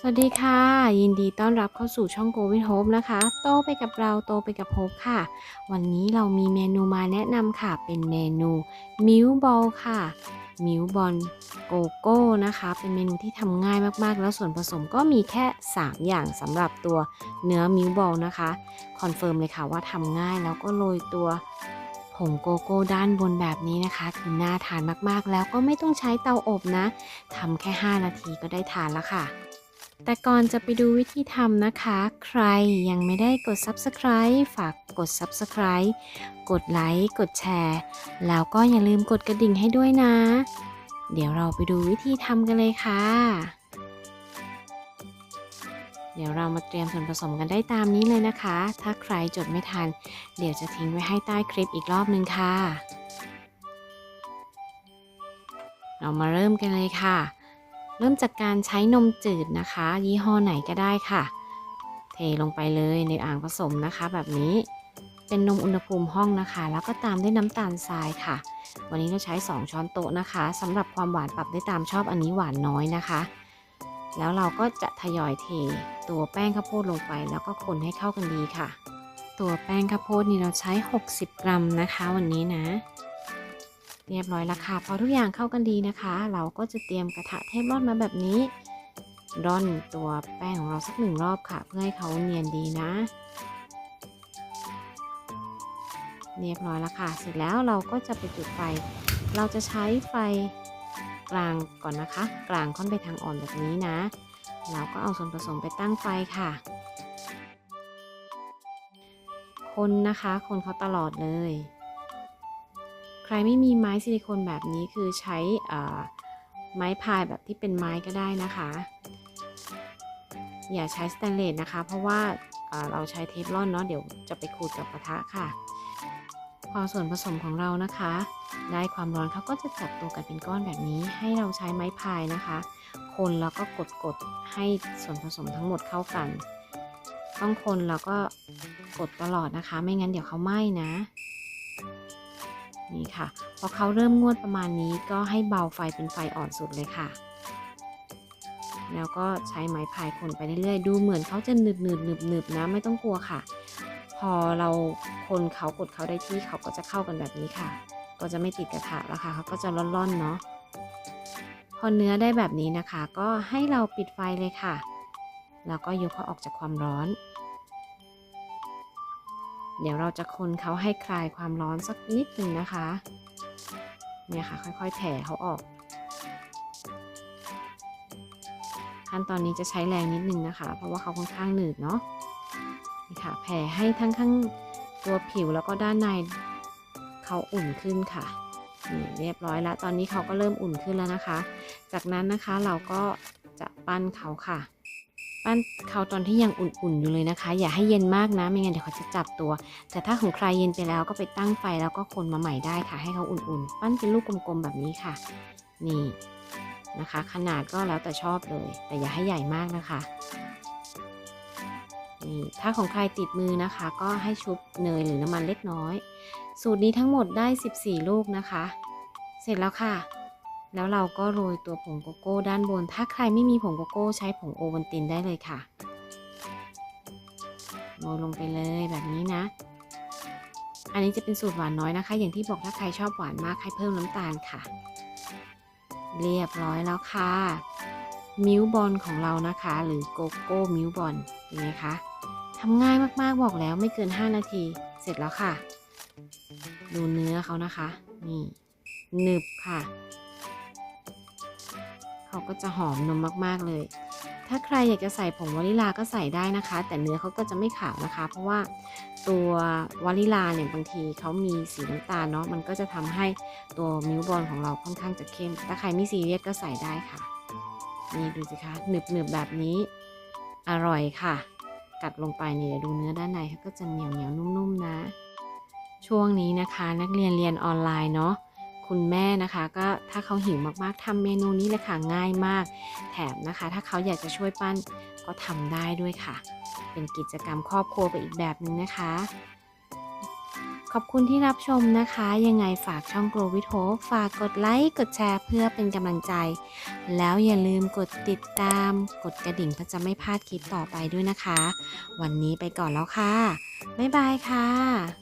สวัสดีค่ะ ยินดีต้อนรับเข้าสู่ช่อง Go with Hope นะคะ โตไปกับเราโตไปกับ Hope ค่ะ วันนี้เรามีเมนูมาแนะนำค่ะ เป็นเมนูมิวบอลค่ะมิวบอลโกโก้นะคะ เป็นเมนูที่ทำง่ายมากๆ แล้วส่วนผสมก็มีแค่ 3 อย่างสำหรับตัวเนื้อมิวบอลนะคะคอนเฟิร์มเลยค่ะว่าทำง่ายแล้วก็โรยตัวผงโกโก้ด้านบนแบบนี้นะคะ คือน่าทานมากๆ แล้วก็ไม่ต้องใช้เตาอบนะทำแค่ 5 นาทีก็ได้ทานแล้วค่ะ แต่ก่อนจะไปดูวิธีทำนะคะ ใครยังไม่ได้กด Subscribe ฝากกด Subscribe กดไลค์ กดแชร์ แล้วก็อย่าลืมกดกระดิ่งให้ด้วยนะ เดี๋ยวเราไปดูวิธีทำกันเลยค่ะ เดี๋ยวเรามาเตรียมส่วนผสมกันได้ตามนี้เลยนะคะ ถ้าใครจดไม่ทัน เดี๋ยวจะทิ้งไว้ให้ใต้คลิปอีกรอบนึงค่ะ เรามาเริ่มกันเลยค่ะ เริ่มจากการใช้นมจืดนะคะ ยี่ห้อไหนก็ได้ค่ะ เทลงไปเลยในอ่างผสมนะคะ แบบนี้เป็นนมอุณหภูมิห้องนะคะ แล้วก็ตามด้วยน้ำตาลทรายค่ะ วันนี้เราใช้ 2 ช้อนโต๊ะนะคะสำหรับความหวานปรับได้ตามชอบอันนี้หวานน้อยนะคะ แล้วเราก็จะทยอยเท ตัวแป้งข้าวโพดลงไป แล้วก็คนให้เข้ากันดีค่ะ ตัวแป้งข้าวโพดนี่เราใช้ 60 กรัมนะคะ วันนี้นะ เรียบร้อยแล้วค่ะพอทุกอย่างเข้ากันดีนะคะ เราก็จะเตรียมกระทะเทฟลอนมาแบบนี้ร่อนตัวแป้งของเราสักหนึ่งรอบค่ะ เพื่อให้เขาเนียนดีนะ เรียบร้อยแล้วค่ะ เสร็จแล้วเราก็จะไปจุดไฟ เราจะใช้ไฟกลางก่อนนะคะ กลางค่อนไปทางอ่อนแบบนี้นะ เราก็เอาส่วนผสมไปตั้งไฟค่ะ คนนะคะ คนเขาตลอดเลย ใครไม่มีไม้ซิลิโคนแบบนี้คือใช้ไม้พายแบบที่เป็นไม้ก็ได้นะคะ อย่าใช้สแตนเลสนะคะ เพราะว่าเราใช้เทฟลอนเนาะเดี๋ยวจะไปขูดกับกระทะค่ะ พอส่วนผสมของเรานะคะ ได้ความร้อนเขาก็จะจับตัวกันเป็นก้อนแบบนี้ ให้เราใช้ไม้พายนะคะ คนแล้วก็กดกดให้ส่วนผสมทั้งหมดเข้ากัน ต้องคนแล้วก็กดตลอดนะคะ ไม่งั้นเดี๋ยวเขาไหม้นะ นี่ค่ะ พอเขาเริ่มงวดประมาณนี้ก็ให้เบาไฟเป็นไฟอ่อนสุดเลยค่ะ แล้วก็ใช้ไม้พายคนไปเรื่อยๆ ดูเหมือนเขาจะหนึบหนึบหนึบหนึบนะไม่ต้องกลัวค่ะ พอเราคนเขากดเขาได้ที่เขาก็จะเข้ากันแบบนี้ค่ะ ก็จะไม่ติดกระทะแล้วค่ะเขาก็จะร่อนๆเนาะพอเนื้อได้แบบนี้นะคะ ก็ให้เราปิดไฟเลยค่ะ แล้วก็ยกเขาออกจากความร้อน เดี๋ยวเราจะคนเขาให้คลายความร้อนสักนิดหนึ่งนะคะ เนี่ยค่ะค่อยๆแผ่เขาออก ขั้นตอนนี้จะใช้แรงนิดนึงนะคะ เพราะว่าเขาค่อนข้างหนืดเนาะ นี่ค่ะแผ่ให้ทั้งข้างตัวผิวแล้วก็ด้านในเขาอุ่นขึ้นค่ะนี่เรียบร้อยแล้ว ตอนนี้เขาก็เริ่มอุ่นขึ้นแล้วนะคะ จากนั้นนะคะเราก็จะปั้นเขาค่ะ ปั้นเขาตอนที่ยังอุ่นๆอยู่เลยนะคะ อย่าให้เย็นมากนะไม่งั้นเดี๋ยวเขาจะจับตัว แต่ถ้าของใครเย็นไปแล้วก็ไปตั้งไฟแล้วก็คนมาใหม่ได้ค่ะ ให้เขาอุ่นๆ ปั้นเป็นลูกกลมๆแบบนี้ค่ะ นี่นะคะ ขนาดก็แล้วแต่ชอบเลย แต่อย่าให้ใหญ่มากนะคะนี่ถ้าของใครติดมือนะคะ ก็ให้ชุบเนยหรือน้ำมันเล็กน้อย สูตรนี้ทั้งหมดได้ 14 ลูกนะคะ เสร็จแล้วค่ะ แล้วเราก็โรยตัวผงโกโก้ด้านบน ถ้าใครไม่มีผงโกโก้ใช้ผงโอวัลตินได้เลยค่ะ โรยลงไปเลยแบบนี้นะ อันนี้จะเป็นสูตรหวานน้อยนะคะ อย่างที่บอกถ้าใครชอบหวานมากให้เพิ่มน้ำตาลค่ะ เรียบร้อยแล้วค่ะ มิวบอลของเรานะคะ หรือโกโก้มิวบอลเป็นไงคะทำง่ายมากๆบอกแล้วไม่เกิน 5 นาที เสร็จแล้วค่ะ ดูเนื้อเขานะคะ นี่หนึบค่ะ เขาก็จะหอมนมมาก ๆ เลย ถ้าใครอยากจะใส่ผงวานิลาก็ใส่ได้นะคะ แต่เนื้อเขาก็จะไม่ขาวนะคะ เพราะว่าตัววานิลาเนี่ยบางทีเขามีสีน้ำตาลเนาะ มันก็จะทำให้ตัวมิลบอลของเราค่อนข้างจะเข้ม ถ้าใครไม่ซีเรียสก็ใส่ได้ค่ะ นี่ดูสิคะหนึบหนึบๆแบบนี้ อร่อยค่ะ กัดลงไปนี่ยดูเนื้อด้านในเขาก็จะเหนียวเหนียวนุ่มๆนะ ช่วงนี้นะคะ นักเรียนเรียนออนไลน์เนาะ คุณแม่นะคะ ก็ถ้าเขาหิวมากๆทำเมนูนี้เลยค่ะง่ายมาก แถมนะคะ ถ้าเขาอยากจะช่วยปั้นก็ทำได้ด้วยค่ะ เป็นกิจกรรมครอบครัวไปอีกแบบหนึ่งนะคะ ขอบคุณที่รับชมนะคะ ยังไงฝากช่อง Grow with Hope ฝากกดไลค์กดแชร์เพื่อเป็นกำลังใจ แล้วอย่าลืมกดติดตาม กดกระดิ่งเพื่อจะไม่พลาดคลิปต่อไปด้วยนะคะ วันนี้ไปก่อนแล้วค่ะบ๊ายบายค่ะ